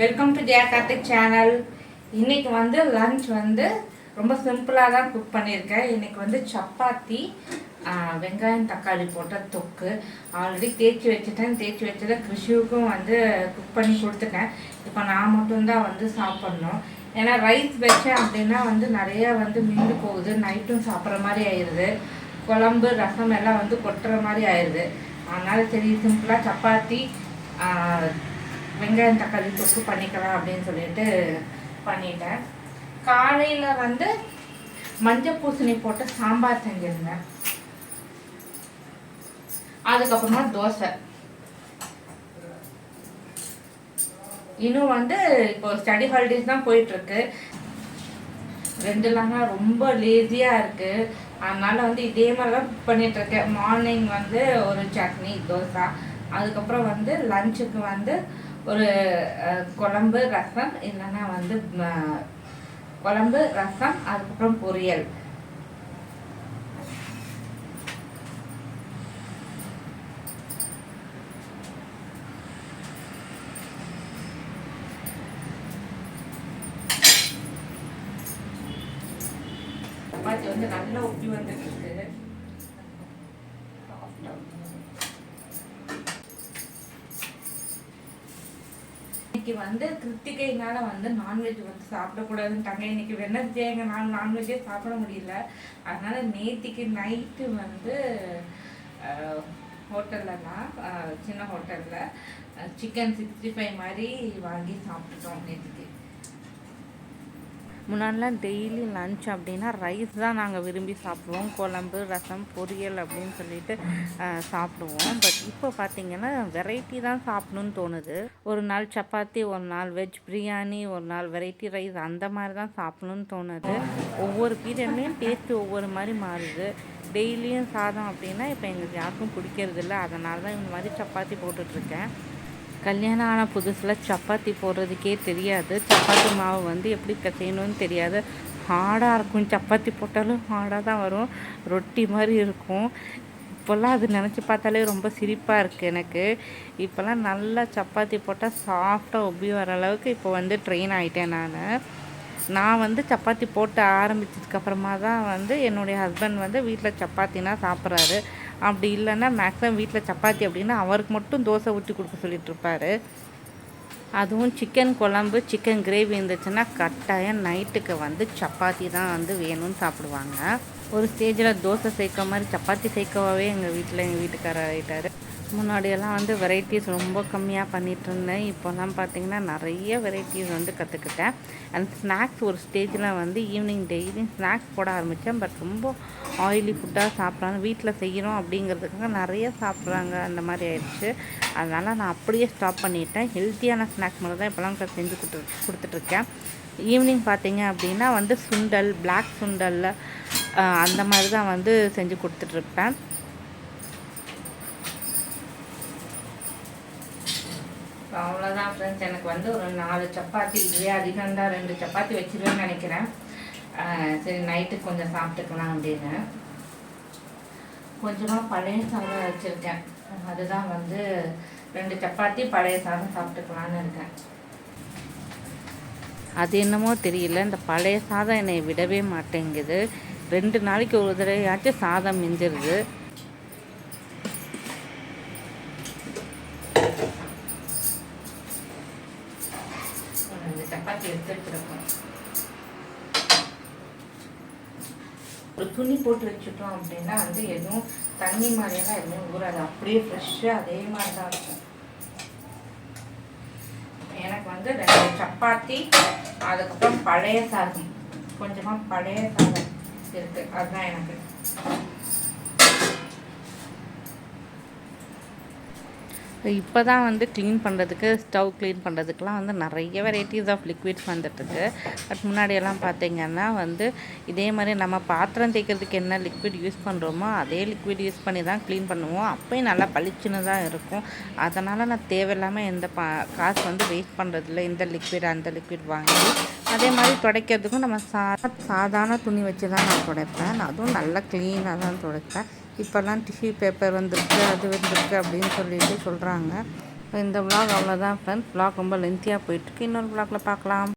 Welcome to Jaya Karthik channel இன்றைக்கி வந்து lunch வந்து ரொம்ப சிம்பிளாக தான் குக் பண்ணியிருக்கேன். இன்றைக்கி வந்து சப்பாத்தி வெங்காயம் தக்காளி போட்ட தொக்கு. ஆல்ரெடி தேய்ச்சி வச்சுட்டேன். தேய்ச்சி வச்சதை கிருஷிவுக்கும் வந்து குக் பண்ணி கொடுத்துட்டேன். இப்போ நான் மட்டும்தான் வந்து சாப்பிட்ணும். ஏன்னா ரைஸ் வச்சேன் அப்படின்னா வந்து நிறையா வந்து மீண்டு போகுது. நைட்டும் சாப்பிட்ற மாதிரி ஆயிடுது குழம்பு ரசம் எல்லாம் வந்து கொட்டுற மாதிரி ஆயிடுது அதனால் சரி சிம்பிளாக சப்பாத்தி வெங்காயம் தக்காளி தொக்கு பண்ணிக்கலாம் அப்படின்னு சொல்லிட்டு பண்ணிட்டேன். காலையில் வந்து மஞ்சள் பூசணி போட்டு சாம்பார் செஞ்சிருந்தேன். அதுக்கப்புறமா தோசை. இன்னும் வந்து இப்போ ஸ்டடி ஹாலிடேஸ் தான் போயிட்டுருக்கு. இருக்கு ரொம்ப லேசியாக இருக்கு. அதனால வந்து இதே மாதிரி தான் குக் பண்ணிட்டு இருக்கேன் மார்னிங் வந்து ஒரு சட்னி தோசை. அதுக்கப்புறம் வந்து லஞ்சுக்கு வந்து ஒரு குழம்பு ரசம் இல்லைன்னா வந்து குழம்பு ரசம் அதுக்கப்புறம் பொரியல். சப்பாத்தி வந்து நல்லா உப்பி வந்துட்டு இருக்கு இன்னைக்கு வந்து கிருத்திகைனால வந்து நான்வெஜ் வந்து சாப்பிடக்கூடாதுன்ட்டாங்க இன்னைக்கு வெனஸ்டே நான் நான்வெஜ்ஜே சாப்பிட முடியல. அதனால நேத்திக்கு நைட்டு வந்து ஹோட்டல்லலாம் சின்ன ஹோட்டலில் சிக்கன் சிக்ஸ்டி ஃபைவ் மாதிரி வாங்கி சாப்பிட்டுட்டோம் நேற்றுக்கு முன்னாடிலாம் டெய்லி லன்ச் அப்படின்னா ரைஸ் தான் நாங்கள் விரும்பி சாப்பிடுவோம். குழம்பு ரசம் பொரியல் அப்படின்னு சொல்லிட்டு சாப்பிடுவோம். பட் இப்போ பார்த்தீங்கன்னா வெரைட்டி தான் சாப்பிடணும்னு தோணுது. ஒரு நாள் சப்பாத்தி ஒரு நாள் வெஜ் பிரியாணி ஒரு நாள் வெரைட்டி ரைஸ் அந்த மாதிரி தான் சாப்பிடணும்னு தோணுது. ஒவ்வொரு பீரியட்லேயும் டேஸ்ட் ஒவ்வொரு மாதிரி மாறுது. டெய்லியும் சாதம் அப்படின்னா இப்போ எங்களுக்கு யாருக்கும் பிடிக்கிறது இல்லை அதனால தான் இந்த மாதிரி சப்பாத்தி போட்டுட்ருக்கேன் கல்யாணம் ஆன புதுசில் சப்பாத்தி போடுறதுக்கே தெரியாது. சப்பாத்தி மாவு வந்து எப்படி பிசையணும்னு தெரியாது. ஹார்டாக இருக்கும். சப்பாத்தி போட்டாலும் ஹார்டாக தான் வரும். ரொட்டி மாதிரி இருக்கும். இப்போல்லாம் அது நினச்சி பார்த்தாலே ரொம்ப சிரிப்பாக இருக்குது எனக்கு. இப்போல்லாம் நல்லா சப்பாத்தி போட்டால் சாஃப்டாக ஒப்பி வர அளவுக்கு இப்போ வந்து ட்ரெயின் ஆகிட்டேன் நான். நான் வந்து சப்பாத்தி போட்டு ஆரம்பித்ததுக்கப்புறமா தான் வந்து என்னுடைய ஹஸ்பண்ட் வந்து வீட்டில் சப்பாத்தினா சாப்பிட்றாரு. அப்படி இல்லைன்னா மேக்ஸிமம் வீட்டில் சப்பாத்தி அப்படின்னா அவருக்கு மட்டும் தோசை ஊற்றி கொடுக்க சொல்லிட்டு இருப்பாரு அதுவும் சிக்கன் குழம்பு சிக்கன் கிரேவி இருந்துச்சுன்னா கட்டாயம் நைட்டுக்கு வந்து சப்பாத்தி தான் வந்து வேணும்னு சாப்பிடுவாங்க. ஒரு ஸ்டேஜில் தோசை சேர்க்க மாதிரி சப்பாத்தி சேர்க்கவே எங்கள் வீட்டில் எங்கள் வீட்டுக்காரர் ஆகிட்டார் முன்னாடியெல்லாம் வந்து வெரைட்டிஸ் ரொம்ப கம்மியாக பண்ணிட்டு இருந்தேன் இப்போல்லாம் பார்த்தீங்கன்னா நிறைய வெரைட்டிஸ் வந்து கற்றுக்கிட்டேன் அண்ட் ஸ்நாக்ஸ் ஒரு ஸ்டேஜில் வந்து ஈவினிங் டெய்லியும் ஸ்நாக்ஸ் போட ஆரம்பித்தேன் பட் ரொம்ப ஆயிலி ஃபுட்டாக சாப்பிட்றாங்க வீட்டில் செய்கிறோம் அப்படிங்கிறதுக்காக நிறைய சாப்பிட்றாங்க. அந்த மாதிரி ஆயிடுச்சு. அதனால் நான் அப்படியே ஸ்டாப் பண்ணிட்டேன். ஹெல்த்தியான ஸ்நாக்ஸ் மட்டும் தான் இப்போலாம் செஞ்சு கொடுத்து கொடுத்துட்ருக்கேன் ஈவினிங் பார்த்தீங்க அப்படின்னா வந்து சுண்டல் பிளாக் சுண்டலில் அந்த மாதிரி தான் வந்து செஞ்சு கொடுத்துட்ருப்பேன் அவ்வளோதான் ஃப்ரெண்ட்ஸ் எனக்கு வந்து ஒரு நாலு சப்பாத்தி இதுவே அதிகம் தான். ரெண்டு சப்பாத்தி வச்சிருவேன்னு நினைக்கிறேன். சரி நைட்டுக்கு கொஞ்சம் சாப்பிட்டுக்கலாம் அப்படின்னு. கொஞ்சமாக பழைய சாதம் வச்சுருக்கேன். அதுதான் வந்து ரெண்டு சப்பாத்தி பழைய சாதம் சாப்பிட்டுக்கலான்னு இருக்கேன். அது என்னமோ தெரியல. இந்த பழைய சாதம் என்னை விடவே மாட்டேங்குது. ரெண்டு நாளைக்கு ஒரு தடவையாச்சும் சாதம் மிஞ்சிருது. சப்பாத்தி சப்பாத்தி எடுத்துருக்குறோம் ஒரு துணி போட்டு வச்சுட்டோம் அப்படின்னா வந்து எதுவும் தண்ணி மாதிரியெல்லாம் எதுவும் ஊறாது. அப்படியே ஃப்ரெஷ்ஷாக அதே மாதிரி தான் இருக்கும். எனக்கு வந்து ரெண்டு சப்பாத்தி அதுக்கப்புறம் பழைய சாதம். கொஞ்சமாக பழைய சாதம் இருக்குது அதுதான் எனக்கு. இப்போ தான் வந்து க்ளீன் பண்ணுறதுக்கு ஸ்டவ் க்ளீன் பண்ணுறதுக்குலாம் வந்து நிறைய வெரைட்டிஸ் ஆஃப் லிக்விட்ஸ் வந்துட்டுருக்கு. பட் முன்னாடியெல்லாம் பார்த்தீங்கன்னா வந்து இதே மாதிரி நம்ம பாத்திரம் தேய்க்கிறதுக்கு என்ன லிக்விட் யூஸ் பண்ணுறோமோ அதே லிக்விட் யூஸ் பண்ணி தான் க்ளீன் பண்ணுவோம். அப்போயும் நல்லா பளிச்சுன்னு தான் இருக்கும். அதனால் நான் தேவையில்லாமல் எந்த பா காசு வந்து வேஸ்ட் பண்ணுறதில்ல இந்த லிக்விட் அந்த லிக்விட் வாங்கி அதே மாதிரி துடைக்கிறதுக்கும் நம்ம சா சாதாரண துணி வச்சு தான் நான் துடைப்பேன். அதுவும் நல்லா க்ளீனாக தான் துடைப்பேன். இப்போல்லாம் டிஷ்யூ பேப்பர் வந்திருக்கு அது வந்திருக்கு அப்படின்னு சொல்லிட்டு சொல்கிறாங்க இந்த விளாக் அவ்வளோதான் ஃப்ரெண்ட்ஸ் விளாக் ரொம்ப லென்த்தியாக போயிட்டுருக்கு. இன்னொரு vlogல பார்க்கலாம்.